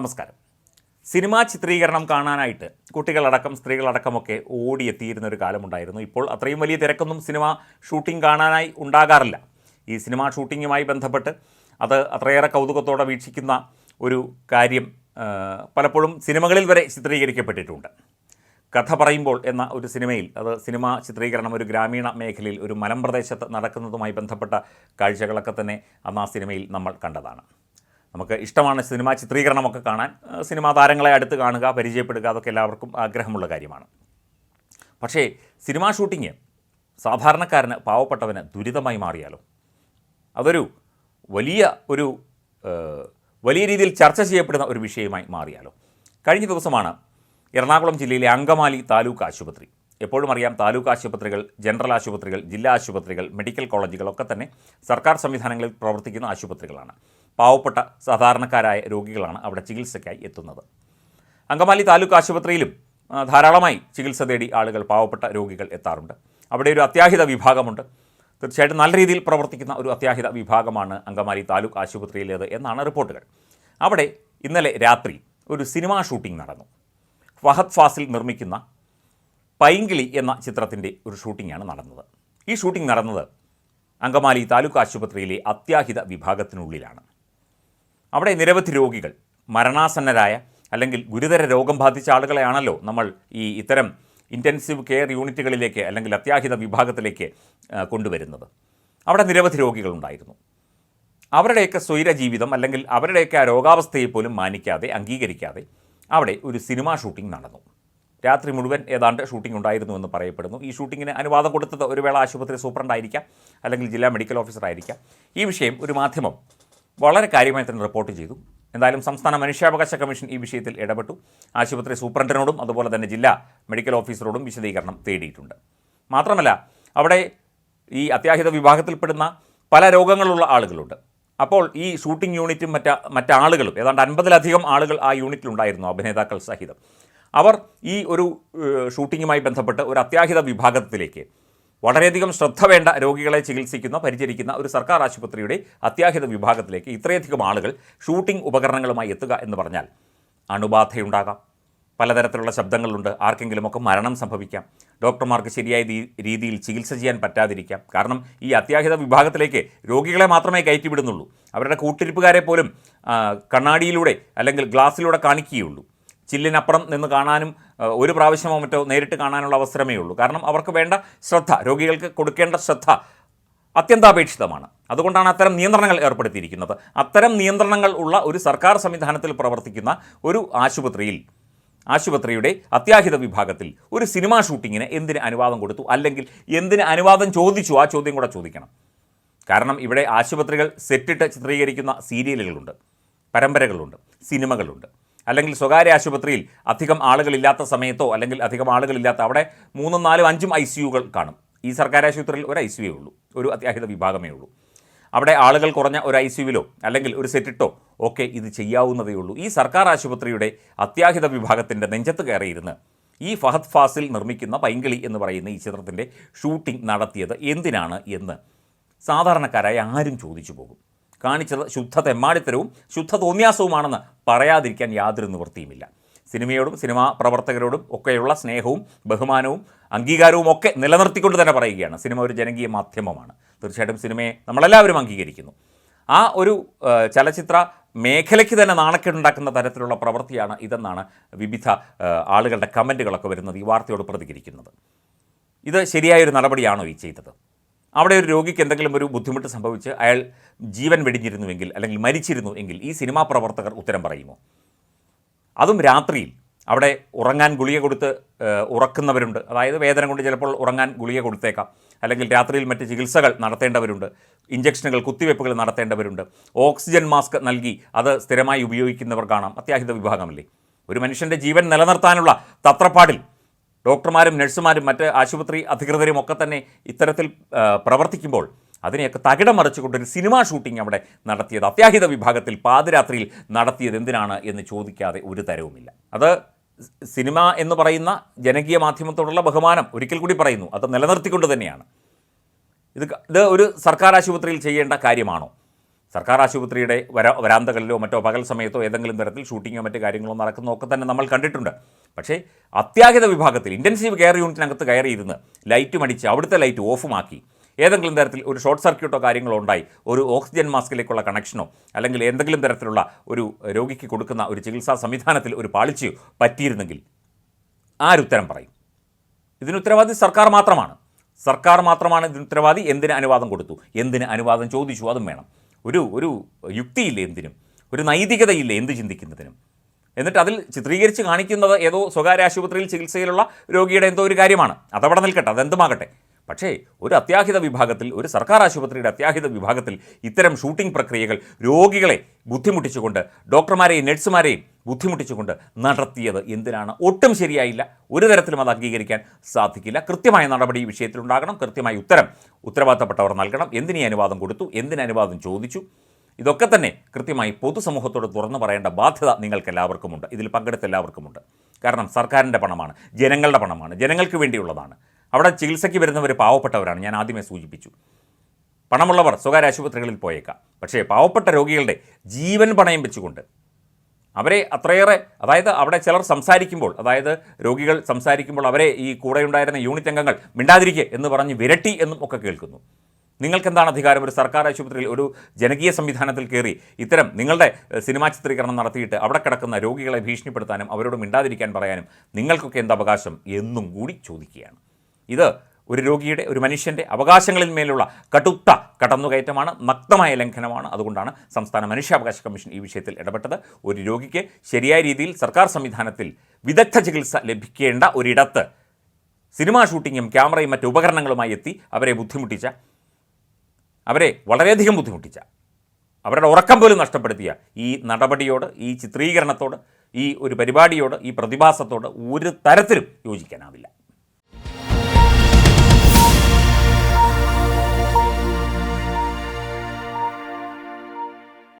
നമസ്കാരം. സിനിമാ ചിത്രീകരണം കാണാനായിട്ട് കുട്ടികളടക്കം സ്ത്രീകളടക്കമൊക്കെ ഓടിയെത്തിയിരുന്ന ഒരു കാലമുണ്ടായിരുന്നു. ഇപ്പോൾ അത്രയും വലിയ തിരക്കൊന്നും സിനിമ ഷൂട്ടിംഗ് കാണാനായി ഉണ്ടാകാറില്ല. ഈ സിനിമാ ഷൂട്ടിങ്ങുമായി ബന്ധപ്പെട്ട് അത് അത്രയേറെ കൗതുകത്തോടെ വീക്ഷിക്കുന്ന ഒരു കാര്യം പലപ്പോഴും സിനിമകളിൽ വരെ ചിത്രീകരിക്കപ്പെട്ടിട്ടുണ്ട്. കഥ പറയുമ്പോൾ എന്ന ഒരു സിനിമയിൽ അത് സിനിമാ ചിത്രീകരണം ഒരു ഗ്രാമീണ മേഖലയിൽ ഒരു മലമ്പ്രദേശത്ത് നടക്കുന്നതുമായി ബന്ധപ്പെട്ട കാഴ്ചകളൊക്കെ തന്നെ അന്ന് ആ സിനിമയിൽ നമ്മൾ കണ്ടതാണ്. നമുക്ക് ഇഷ്ടമാണ് സിനിമാ ചിത്രീകരണമൊക്കെ കാണാൻ. സിനിമാ താരങ്ങളെ അടുത്ത് കാണുക പരിചയപ്പെടുക അതൊക്കെ എല്ലാവർക്കും ആഗ്രഹമുള്ള കാര്യമാണ്. പക്ഷേ സിനിമാ ഷൂട്ടിങ് സാധാരണക്കാരന് പാവപ്പെട്ടവന് ദുരിതമായി മാറിയാലോ? അതൊരു വലിയ ഒരു വലിയ രീതിയിൽ ചർച്ച ചെയ്യപ്പെടുന്ന ഒരു വിഷയമായി മാറിയാലോ? കഴിഞ്ഞ ദിവസമാണ് എറണാകുളം ജില്ലയിലെ അങ്കമാലി താലൂക്ക് ആശുപത്രി. എപ്പോഴും അറിയാം താലൂക്ക് ആശുപത്രികൾ ജനറൽ ആശുപത്രികൾ ജില്ലാ ആശുപത്രികൾ മെഡിക്കൽ കോളേജുകളൊക്കെ തന്നെ സർക്കാർ സംവിധാനങ്ങളിൽ പ്രവർത്തിക്കുന്ന ആശുപത്രികളാണ്. പാവപ്പെട്ട സാധാരണക്കാരായ രോഗികളാണ് അവിടെ ചികിത്സയ്ക്കായി എത്തുന്നത്. അങ്കമാലി താലൂക്ക് ആശുപത്രിയിലും ധാരാളമായി ചികിത്സ തേടി ആളുകൾ പാവപ്പെട്ട രോഗികൾ എത്താറുണ്ട്. അവിടെ ഒരു അത്യാഹിത വിഭാഗമുണ്ട്. തീർച്ചയായിട്ടും നല്ല രീതിയിൽ പ്രവർത്തിക്കുന്ന ഒരു അത്യാഹിത വിഭാഗമാണ് അങ്കമാലി താലൂക്ക് ആശുപത്രിയിലേത് എന്നാണ് റിപ്പോർട്ടുകൾ. അവിടെ ഇന്നലെ രാത്രി ഒരു സിനിമാ ഷൂട്ടിംഗ് നടന്നു. ഫഹദ് ഫാസിൽ നിർമ്മിക്കുന്ന പൈങ്കിളി എന്ന ചിത്രത്തിന്റെ ഒരു ഷൂട്ടിംഗാണ് നടന്നത്. ഈ ഷൂട്ടിംഗ് നടന്നത് അങ്കമാലി താലൂക്ക് ആശുപത്രിയിലെ അത്യാഹിത വിഭാഗത്തിനുള്ളിലാണ്. അവിടെ നിരവധി രോഗികൾ മരണാസന്നരായ അല്ലെങ്കിൽ ഗുരുതര രോഗം ബാധിച്ച ആളുകളെയാണല്ലോ നമ്മൾ ഈ ഇത്തരം ഇന്റൻസീവ് കെയർ യൂണിറ്റുകളിലേക്ക് അല്ലെങ്കിൽ അത്യാഹിത വിഭാഗത്തിലേക്ക് കൊണ്ടുവരുന്നത്. അവിടെ നിരവധി രോഗികളുണ്ടായിരുന്നു അവരുടെയൊക്കെ സ്വൈര ജീവിതം അല്ലെങ്കിൽ അവരുടെയൊക്കെ ആ രോഗാവസ്ഥയെ പോലും മാനിക്കാതെ അംഗീകരിക്കാതെ അവിടെ ഒരു സിനിമാ ഷൂട്ടിംഗ് നടന്നു. രാത്രി മുഴുവൻ ഏതാണ്ട് ഷൂട്ടിംഗ് ഉണ്ടായിരുന്നു എന്ന് പറയപ്പെടുന്നു. ഈ ഷൂട്ടിങ്ങിന് അനുവാദം കൊടുത്തത് ഒരു വേള ആശുപത്രി സൂപ്രണ്ടായിരിക്കാം അല്ലെങ്കിൽ ജില്ലാ മെഡിക്കൽ ഓഫീസർ ആയിരിക്കാം. ഈ വിഷയം ഒരു മാധ്യമം വളരെ കാര്യമായി തന്നെ റിപ്പോർട്ട് ചെയ്തു. എന്തായാലും സംസ്ഥാന മനുഷ്യാവകാശ കമ്മീഷൻ ഈ വിഷയത്തിൽ ഇടപെട്ടു. ആശുപത്രി സൂപ്രണ്ടിനോടും അതുപോലെ തന്നെ ജില്ലാ മെഡിക്കൽ ഓഫീസറോടും വിശദീകരണം തേടിയിട്ടുണ്ട്. മാത്രമല്ല അവിടെ ഈ അത്യാഹിത വിഭാഗത്തിൽപ്പെടുന്ന പല രോഗങ്ങളുള്ള ആളുകളുണ്ട്. അപ്പോൾ ഈ ഷൂട്ടിംഗ് യൂണിറ്റും മറ്റ മറ്റാളുകളും ഏതാണ്ട് അൻപതിലധികം ആളുകൾ ആ യൂണിറ്റിലുണ്ടായിരുന്നു അഭിനേതാക്കൾ സഹിതം. അവർ ഈ ഒരു ഷൂട്ടിങ്ങുമായി ബന്ധപ്പെട്ട് ഒരു അത്യാഹിത വിഭാഗത്തിലേക്ക് വളരെയധികം ശ്രദ്ധ വേണ്ട രോഗികളെ ചികിത്സിക്കുന്ന പരിചരിക്കുന്ന ഒരു സർക്കാർ ആശുപത്രിയുടെ അത്യാഹിത വിഭാഗത്തിലേക്ക് ഇത്രയധികം ആളുകൾ ഷൂട്ടിംഗ് ഉപകരണങ്ങളുമായി എത്തുക എന്ന് പറഞ്ഞാൽ അണുബാധയുണ്ടാകാം. പലതരത്തിലുള്ള ശബ്ദങ്ങളുണ്ട്. ആർക്കെങ്കിലുമൊക്കെ മരണം സംഭവിക്കാം. ഡോക്ടർമാർക്ക് ശരിയായ രീതിയിൽ ചികിത്സ ചെയ്യാൻ പറ്റാതിരിക്കാം. കാരണം ഈ അത്യാഹിത വിഭാഗത്തിലേക്ക് രോഗികളെ മാത്രമേ കയറ്റിവിടുന്നുള്ളൂ. അവരുടെ കൂട്ടിരിപ്പുകാരെ പോലും കണ്ണാടിയിലൂടെ അല്ലെങ്കിൽ ഗ്ലാസ്സിലൂടെ കാണിക്കുകയുള്ളൂ. ചില്ലിനപ്പുറം നിന്ന് കാണാനും ഒരു പ്രാവശ്യമോ മറ്റോ നേരിട്ട് കാണാനുള്ള അവസരമേ ഉള്ളൂ. കാരണം അവർക്ക് വേണ്ട ശ്രദ്ധ രോഗികൾക്ക് കൊടുക്കേണ്ട ശ്രദ്ധ അത്യന്താപേക്ഷിതമാണ്. അതുകൊണ്ടാണ് അത്തരം നിയന്ത്രണങ്ങൾ ഏർപ്പെടുത്തിയിരിക്കുന്നത്. അത്തരം നിയന്ത്രണങ്ങൾ ഉള്ള ഒരു സർക്കാർ സംവിധാനത്തിൽ പ്രവർത്തിക്കുന്ന ഒരു ആശുപത്രിയിൽ ആശുപത്രിയുടെ അത്യാഹിത വിഭാഗത്തിൽ ഒരു സിനിമാ ഷൂട്ടിങ്ങിന് എന്തിന് അനുവാദം കൊടുത്തു? അല്ലെങ്കിൽ എന്തിന് അനുവാദം ചോദിച്ചു? ആ ചോദ്യം കൂടെ ചോദിക്കണം. കാരണം ഇവിടെ ആശുപത്രികൾ സെറ്റിട്ട് ചിത്രീകരിക്കുന്ന സീരിയലുകളുണ്ട് പരമ്പരകളുണ്ട് സിനിമകളുണ്ട്. അല്ലെങ്കിൽ സ്വകാര്യ ആശുപത്രിയിൽ അധികം ആളുകളില്ലാത്ത സമയത്തോ അല്ലെങ്കിൽ അധികം ആളുകളില്ലാത്ത അവിടെ മൂന്നും നാലും അഞ്ചും ഐ സിയുകൾ കാണും. ഈ സർക്കാർ ആശുപത്രിയിൽ ഒരു ഐ സിയേ ഉള്ളൂ. ഒരു അത്യാഹിത വിഭാഗമേ ഉള്ളൂ. അവിടെ ആളുകൾ കുറഞ്ഞ ഒരു ഐ സി യുവിലോ അല്ലെങ്കിൽ ഒരു സെറ്റിട്ടോ ഒക്കെ ഇത് ചെയ്യാവുന്നതേ ഉള്ളൂ. ഈ സർക്കാർ ആശുപത്രിയുടെ അത്യാഹിത വിഭാഗത്തിന്റെ നെഞ്ചത്ത് കയറിയിരുന്ന് ഈ ഫഹദ് ഫാസിൽ നിർമ്മിക്കുന്ന പൈങ്കിളി എന്ന് പറയുന്ന ഈ ചിത്രത്തിന്റെ ഷൂട്ടിംഗ് നടത്തിയത് എന്തിനാണ് എന്ന് സാധാരണക്കാരായ ആരും ചോദിച്ചു പോകും. കാണിച്ചത് ശുദ്ധ തെമ്മാടിത്തരവും ശുദ്ധ തോന്നിയാസവുമാണെന്ന് പറയാതിരിക്കാൻ യാതൊരു നിവൃത്തിയുമില്ല. സിനിമയോടും സിനിമാ പ്രവർത്തകരോടും ഒക്കെയുള്ള സ്നേഹവും ബഹുമാനവും അംഗീകാരവും ഒക്കെ നിലനിർത്തിക്കൊണ്ട് തന്നെ പറയുകയാണ്. സിനിമ ഒരു ജനകീയ മാധ്യമമാണ്. തീർച്ചയായിട്ടും സിനിമയെ നമ്മളെല്ലാവരും അംഗീകരിക്കുന്നു. ആ ഒരു ചലച്ചിത്ര മേഖലയ്ക്ക് തന്നെ നാണക്കേടുണ്ടാക്കുന്ന തരത്തിലുള്ള പ്രവൃത്തിയാണ് ഇതെന്നാണ് വിവിധ ആളുകളുടെ കമന്റുകളൊക്കെ വരുന്നത് ഈ വാർത്തയോട് പ്രതികരിക്കുന്നത്. ഇത് ശരിയായൊരു നടപടിയാണോ ഈ ചെയ്തത്? അവിടെ ഒരു രോഗിക്ക് എന്തെങ്കിലും ഒരു ബുദ്ധിമുട്ട് സംഭവിച്ച് അയാൾ ജീവൻ വെടിഞ്ഞിരുന്നുവെങ്കിൽ അല്ലെങ്കിൽ മരിച്ചിരുന്നു എങ്കിൽ ഈ സിനിമാ പ്രവർത്തകർ ഉത്തരം പറയുമോ? അതും രാത്രിയിൽ. അവിടെ ഉറങ്ങാൻ ഗുളിക കൊടുത്ത് ഉറക്കുന്നവരുണ്ട്. അതായത് വേദന കൊണ്ട് ചിലപ്പോൾ ഉറങ്ങാൻ ഗുളിക കൊടുത്തേക്കാം. അല്ലെങ്കിൽ രാത്രിയിൽ മറ്റ് ചികിത്സകൾ നടത്തേണ്ടവരുണ്ട്. ഇഞ്ചക്ഷനുകൾ കുത്തിവയ്പ്പുകൾ നടത്തേണ്ടവരുണ്ട്. ഓക്സിജൻ മാസ്ക് നൽകി അത് സ്ഥിരമായി ഉപയോഗിക്കുന്നവർ കാണാം. അത്യാഹിത വിഭാഗമല്ലേ? ഒരു മനുഷ്യന്റെ ജീവൻ നിലനിർത്താനുള്ള തത്രപ്പാടിൽ ഡോക്ടർമാരും നഴ്സുമാരും മറ്റ് ആശുപത്രി അധികൃതരും ഒക്കെ തന്നെ ഇത്തരത്തിൽ പ്രവർത്തിക്കുമ്പോൾ അതിനെയൊക്കെ തകിടം മറിച്ചുകൊണ്ട് ഒരു സിനിമാ ഷൂട്ടിംഗ് അവിടെ നടത്തിയത് അത്യാഹിത വിഭാഗത്തിൽ പാതിരാത്രിയിൽ നടത്തിയത് എന്തിനാണ് എന്ന് ചോദിക്കാതെ ഒരു തരവുമില്ല. അത് സിനിമ എന്ന് പറയുന്ന ജനകീയ മാധ്യമത്തോടുള്ള ബഹുമാനം ഒരിക്കൽ കൂടി പറയുന്നു അത് നിലനിർത്തിക്കൊണ്ട് തന്നെയാണ്. ഇത് ഇത് ഒരു സർക്കാർ ആശുപത്രിയിൽ ചെയ്യേണ്ട കാര്യമാണോ? സർക്കാർ ആശുപത്രിയുടെ വര വരാന്തകളിലോ മറ്റോ പകൽ സമയത്തോ ഏതെങ്കിലും തരത്തിൽ ഷൂട്ടിങ്ങോ മറ്റു കാര്യങ്ങളോ നടക്കുന്നോ ഒക്കെ തന്നെ നമ്മൾ കണ്ടിട്ടുണ്ട്. പക്ഷേ അത്യാഹിത വിഭാഗത്തിൽ ഇന്റൻസീവ് കെയർ യൂണിറ്റിനകത്ത് കയറിയിരുന്ന് ലൈറ്റ് മടിച്ച് അവിടുത്തെ ലൈറ്റ് ഓഫുമാക്കി. ഏതെങ്കിലും തരത്തിൽ ഒരു ഷോർട്ട് സർക്യൂട്ടോ കാര്യങ്ങളോ ഉണ്ടായി. ഒരു ഓക്സിജൻ മാസ്കിലേക്കുള്ള കണക്ഷനോ അല്ലെങ്കിൽ എന്തെങ്കിലും തരത്തിലുള്ള ഒരു രോഗിക്ക് കൊടുക്കുന്ന ഒരു ചികിത്സാ സംവിധാനത്തിൽ ഒരു പാളിച്ചയോ പറ്റിയിരുന്നെങ്കിൽ ആരുത്തരം പറയും? ഇതിന് ഉത്തരവാദി സർക്കാർ മാത്രമാണ്. സർക്കാർ മാത്രമാണ് ഇതിന് ഉത്തരവാദി. എന്തിന് അനുവാദം കൊടുത്തു? എന്തിന് അനുവാദം ചോദിച്ചു? അതും വേണം. ഒരു ഒരു യുക്തിയില്ല എന്തിനും? ഒരു നൈതികതയില്ല എന്ത് ചിന്തിക്കുന്നതിനും? എന്നിട്ട് അതിൽ ചിത്രീകരിച്ച് കാണിക്കുന്നത് ഏതോ സ്വകാര്യ ആശുപത്രിയിൽ ചികിത്സയിലുള്ള രോഗിയുടെ എന്തോ ഒരു കാര്യമാണ്. അതവിടെ നിൽക്കട്ടെ അതെന്തുമാകട്ടെ? പക്ഷേ ഒരു അത്യാഹിത വിഭാഗത്തിൽ ഒരു സർക്കാർ ആശുപത്രിയുടെ അത്യാഹിത വിഭാഗത്തിൽ ഇത്തരം ഷൂട്ടിംഗ് പ്രക്രിയകൾ രോഗികളെ ബുദ്ധിമുട്ടിച്ചുകൊണ്ട് ഡോക്ടർമാരെയും നഴ്സുമാരെയും ബുദ്ധിമുട്ടിച്ചുകൊണ്ട് നടത്തിയത് എന്തിനാണ്? ഒട്ടും ശരിയായില്ല. ഒരു തരത്തിലും അത് അംഗീകരിക്കാൻ സാധിക്കില്ല. കൃത്യമായ നടപടി ഈ വിഷയത്തിലുണ്ടാകണം. കൃത്യമായ ഉത്തരം ഉത്തരവാദിത്തപ്പെട്ടവർ നൽകണം. എന്തിനീ അനുവാദം കൊടുത്തു? എന്തിന് അനുവാദം ചോദിച്ചു? ഇതൊക്കെ തന്നെ കൃത്യമായി പൊതുസമൂഹത്തോട് തുറന്നു പറയേണ്ട ബാധ്യത നിങ്ങൾക്ക് എല്ലാവർക്കുമുണ്ട് ഇതിൽ പങ്കെടുത്ത എല്ലാവർക്കുമുണ്ട് കാരണം സർക്കാരിന്റെ പണമാണ് ജനങ്ങളുടെ പണമാണ് ജനങ്ങൾക്ക് വേണ്ടിയുള്ളതാണ്. അവിടെ ചികിത്സയ്ക്ക് വരുന്നവർ പാവപ്പെട്ടവരാണ്. ഞാൻ ആദ്യമേ സൂചിപ്പിച്ചു. പണമുള്ളവർ സ്വകാര്യ ആശുപത്രികളിൽ പോയേക്കാം. പക്ഷേ പാവപ്പെട്ട രോഗികളുടെ ജീവൻ പണയം വെച്ചുകൊണ്ട് അവരെ അത്രയേറെ അതായത് അവിടെ ചിലർ സംസാരിക്കുമ്പോൾ അതായത് രോഗികൾ സംസാരിക്കുമ്പോൾ അവരെ ഈ കൂടെയുണ്ടായിരുന്ന യൂണിറ്റ് അംഗങ്ങൾ മിണ്ടാതിരിക്കുക എന്ന് പറഞ്ഞ് വിരട്ടി എന്നും ഒക്കെ കേൾക്കുന്നു. നിങ്ങൾക്കെന്താണ് അധികാരം? ഒരു സർക്കാർ ആശുപത്രിയിൽ ഒരു ജനകീയ സംവിധാനത്തിൽ കയറി ഇത്തരം നിങ്ങളുടെ സിനിമാ ചിത്രീകരണം നടത്തിയിട്ട് അവിടെ കിടക്കുന്ന രോഗികളെ ഭീഷണിപ്പെടുത്താനും അവരോട് മിണ്ടാതിരിക്കാൻ പറയാനും നിങ്ങൾക്കൊക്കെ എന്ത് അവകാശം എന്നും കൂടി ചോദിക്കുകയാണ്. ഇത് ഒരു രോഗിയുടെ ഒരു മനുഷ്യന്റെ അവകാശങ്ങളിൽ മേലുള്ള കടുത്ത കടന്നുകയറ്റമാണ് നഗ്നമായ ലംഘനമാണ്. അതുകൊണ്ടാണ് സംസ്ഥാന മനുഷ്യാവകാശ കമ്മീഷൻ ഈ വിഷയത്തിൽ ഇടപെട്ടത്. ഒരു രോഗിക്ക് ശരിയായ രീതിയിൽ സർക്കാർ സംവിധാനത്തിൽ വിദഗ്ധ ചികിത്സ ലഭിക്കേണ്ട ഒരിടത്ത് സിനിമാ ഷൂട്ടിങ്ങും ക്യാമറയും മറ്റു ഉപകരണങ്ങളുമായി എത്തി അവരെ ബുദ്ധിമുട്ടിച്ച അവരെ വളരെയധികം ബുദ്ധിമുട്ടിച്ച അവരുടെ ഉറക്കം പോലും നഷ്ടപ്പെടുത്തിയ ഈ നടപടിയോട് ഈ ചിത്രീകരണത്തോട് ഈ ഒരു പരിപാടിയോട് ഈ പ്രതിഭാസത്തോട് ഒരു തരത്തിലും യോജിക്കാനാവില്ല.